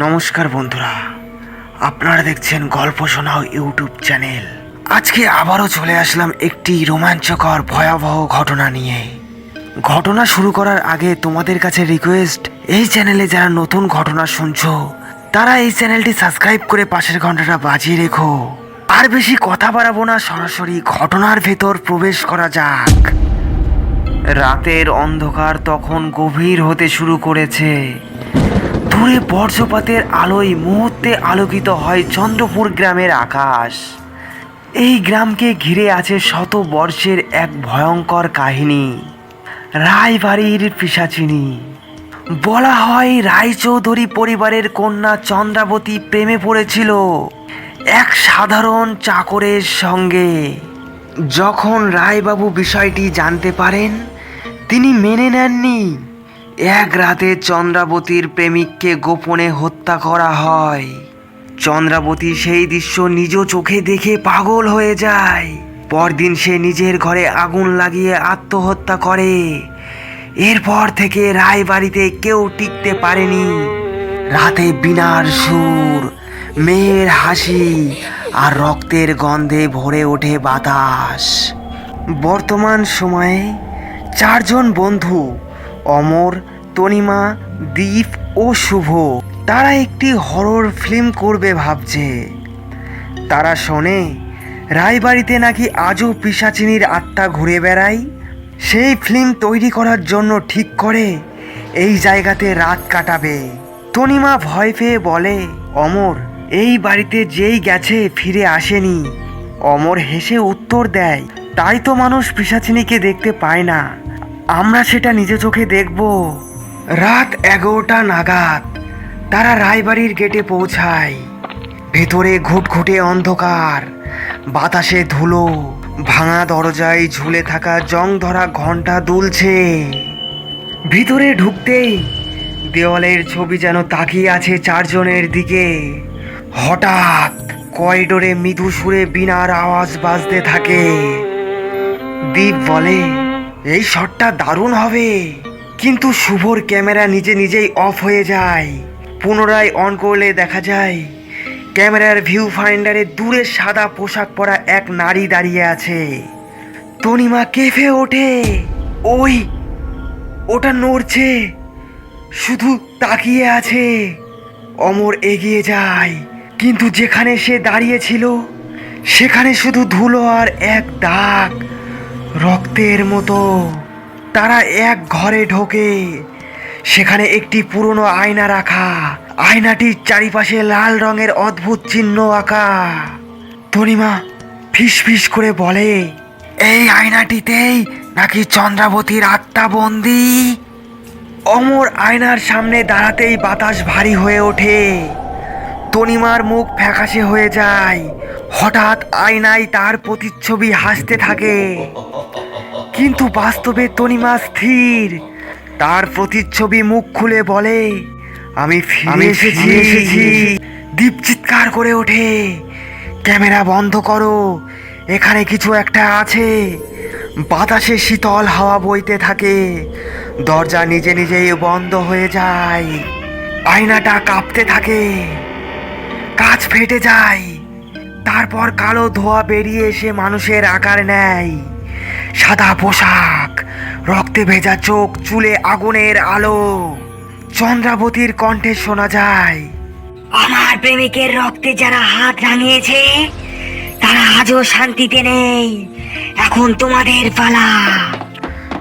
নমস্কার বন্ধুরা, আপনারা দেখছেন গল্প শোনাও ইউটিউব চ্যানেল। আজকে আবারও চলে আসলাম একটি রোমাঞ্চকর, ভয়াবহ ঘটনা নিয়ে। ঘটনা শুরু করার আগে তোমাদের কাছে রিকোয়েস্ট এই চ্যানেলে যারা নতুন ঘটনা শুনছো, তারা এই চ্যানেলটি সাবস্ক্রাইব করে পাশের ঘন্টাটা বাজিয়ে রেখো। আর বেশি কথা বাড়াবো না, সরাসরি ঘটনার ভেতর প্রবেশ করা যাক। রাতের অন্ধকার তখন গভীর হতে শুরু করেছে। দূরে বর্ষপাতের আলোয় মুহূর্তে আলোকিত হয় চন্দ্রপুর গ্রামের আকাশ। এই গ্রামকে ঘিরে আছে শত বর্ষের এক ভয়ঙ্কর কাহিনী। রায়বাড়ির পিসাচিনী। বলা হয় রায়চৌধুরী পরিবারের কন্যা চন্দ্রাবতী প্রেমে পড়েছিল এক সাধারণ চাকরের সঙ্গে। যখন রায়বাবু বিষয়টি জানতে পারেন, তিনি মেনে নেননি। এক রাতে চন্দ্রাবতীর প্রেমিককে গোপনে হত্যা করা হয়। চন্দ্রাবতী সেই দৃশ্য নিজ চোখে দেখে পাগল হয়ে যায়। পরদিন সে নিজের ঘরে আগুন লাগিয়ে আত্মহত্যা করে। এরপর থেকে রায় বাড়িতে কেউ টিকতে পারেনি। রাতে বিনার সুর, মেয়ের হাসি আর রক্তের গন্ধে ভরে ওঠে বাতাস। বর্তমান সময়ে চারজন বন্ধু অমর, তনিমা, দীপ ও শুভ। তারা একটি হরর ফিল্ম করবে ভাবছে। তারা শোনে, রায়বাড়িতে নাকি আজও পিসাচিনীর আত্মা ঘুরে বেড়ায়? সেই ফিল্ম তৈরি করার জন্য ঠিক করে, এই জায়গাতে রাত কাটাবে। তনিমা ভয় পেয়ে বলে, অমর, এই বাড়িতে যেই গেছে ফিরে আসেনি। অমর হেসে উত্তর দেয়, তাই তো মানুষ পিসাচিনীকে দেখতে পায় না। আমরা সেটা নিজে চোখে দেখব। রাত এগারোটা নাগাদ তারা রায়বাড়ির গেটে পৌঁছায়। ভেতরে ঘুটঘুটে অন্ধকার, বাতাসে ধুলো, ভাঙা দরজায় ঝুলে থাকা জং ধরা ঘণ্টা দুলছে। ভিতরে ঢুকতেই দেওয়ালের ছবি যেন তাকিয়ে আছে চারজনের দিকে। হঠাৎ করিডোরে মৃদু সুরে বিনার আওয়াজ বাজতে থাকে। দীপ বলে এই শটটা দারুণ হবে। কিন্তু শুভর ক্যামেরা নিজে নিজেই অফ হয়ে যায়। পুনরায় অন করলে দেখা যায়, ক্যামেরার ভিউ ফাইন্ডারে দূরে সাদা পোশাক পরা এক নারী দাঁড়িয়ে আছে। তনিমা কেঁপে ওঠে। ওই, ওটা নড়ছে। শুধু তাকিয়ে আছে। অমর এগিয়ে যায়। কিন্তু যেখানে সে দাঁড়িয়েছিল সেখানে শুধু ধুলো আর এক দাগ। রক্তের মতো। তারা এক ঘরে ঢোকে। সেখানে একটি পুরনো আয়না রাখা। আয়নাটির চারিপাশে লাল রঙের অদ্ভুত চিহ্ন আঁকা। তনিমা ফিস ফিস করে বলে, এই আয়নাটিতেই নাকি চন্দ্রাবতীর আত্মা বন্দি? অমর আয়নার সামনে দাঁড়াতেই বাতাস ভারী হয়ে ওঠে। তনিমার মুখ ফ্যাকাশে হয়ে যায়। হঠাৎ আয়নায় তার প্রতিচ্ছবি হাসতে থাকে। কিন্তু বাস্তবে তনিমা স্থির। তার প্রতিচ্ছবি মুখ খুলে বলে আমি ফিরে এসেছি। এসেছি। দীপ চিৎকার করে ওঠে ক্যামেরা বন্ধ করো এখানে কিছু একটা আছে। বাতাসে শীতল হাওয়া বইতে থাকে দরজা নিজে নিজেই বন্ধ হয়ে যায়। আয়নাটা কাঁপতে থাকে। ফেটে যায়। তারপর কালো ধোয়া বেরিয়ে এসে মানুষের আকার নেয়। সাদা পোশাক, রক্তে ভেজা চোখ, চুলে আগুনের আলো। চন্দ্রাবতীর কণ্ঠে শোনা যায়, আমার প্রেমিকের রক্তে যারা হাত রাঙিয়েছে, তারা আজও শান্তিতে নেই। এখন তোমাদের পালা।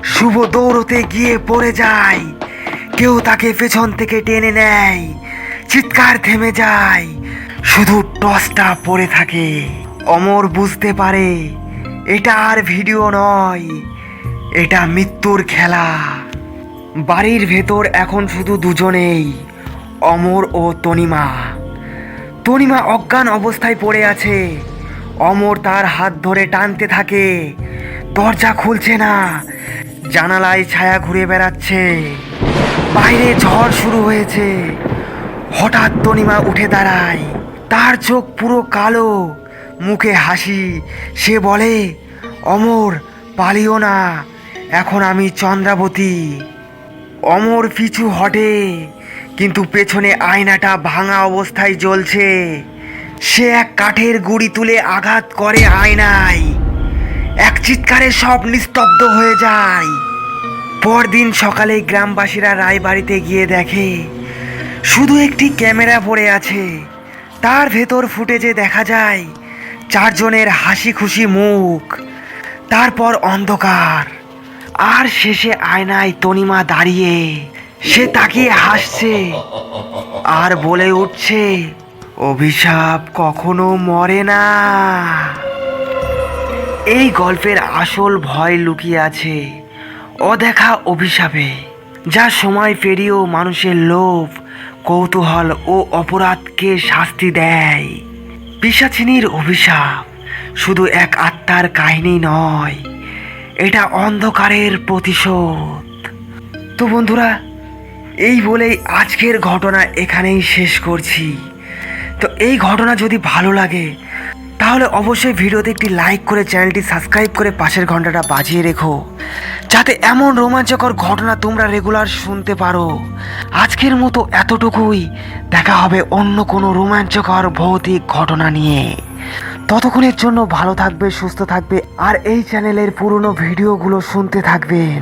শুভ দৌড়তে গিয়ে পড়ে যায়। কেউ তাকে পেছন থেকে টেনে নেয়। চিৎকার থেমে যায়। শুধু টসটা পড়ে থাকে। অমর বুঝতে পারে, এটা আর ভিডিও নয়, এটা মৃত্যুর খেলা। বাড়ির ভেতর এখন শুধু দুজনেই, অমর ও তনিমা। তনিমা অজ্ঞান অবস্থায় পড়ে আছে। অমর তার হাত ধরে টানতে থাকে। দরজা খুলছে না, জানালায় ছায়া ঘুরে বেড়াচ্ছে। বাইরে ঝড় শুরু হয়েছে। হঠাৎ তনিমা উঠে দাঁড়ায়। তার চোখ পুরো কালো, মুখে হাসি। সে বলে, অমর, পালিও না, এখন আমি চন্দ্রাবতী। অমর পিছু হটে, কিন্তু পেছনে আয়নাটা ভাঙা অবস্থায় জ্বলছে। সে এক কাঠের গুড়ি তুলে আঘাত করে আয়নায়। এক চিৎকারে সব নিস্তব্ধ হয়ে যায়। পরদিন সকালে গ্রামবাসীরা রায়বাড়িতে গিয়ে দেখে, শুধু একটি ক্যামেরা পড়ে আছে। তার ভেতর ফুটেজে দেখা যায় চারজনের হাসি খুশি মুখ, তারপর অন্ধকার। আর শেষে আয়নায় তনিমা দাঁড়িয়ে সে তাকিয়ে হাসছে আর বলে উঠছে, অভিশাপ কখনো মরে না। এই গল্পের আসল ভয় লুকিয়ে আছে অদেখা অভিশাপে, যা সময় পেরিয়েও মানুষের লোভ কৌতূহল ও অপরাধকে শাস্তি দেয়। পিসাচিনীর অভিশাপ শুধু এক আত্মার কাহিনী নয়, এটা অন্ধকারের প্রতিশোধ। তো বন্ধুরা, এই বলেই আজকের ঘটনা এখানেই শেষ করছি। তো এই ঘটনা যদি ভালো লাগে তাহলে অবশ্যই ভিডিওতে একটি লাইক করে চ্যানেলটি সাবস্ক্রাইব করে পাশের ঘন্টাটা বাজিয়ে রেখো। যাতে এমন রোমাঞ্চকর ঘটনা তোমরা রেগুলার শুনতে পারো। আজকের মতো এতটুকুই। দেখা হবে অন্য কোনো রোমাঞ্চকর ভৌতিক ঘটনা নিয়ে। ততক্ষণের জন্য ভালো থাকবে, সুস্থ থাকবে, আর এই চ্যানেলের পুরনো ভিডিওগুলো শুনতে থাকবেন।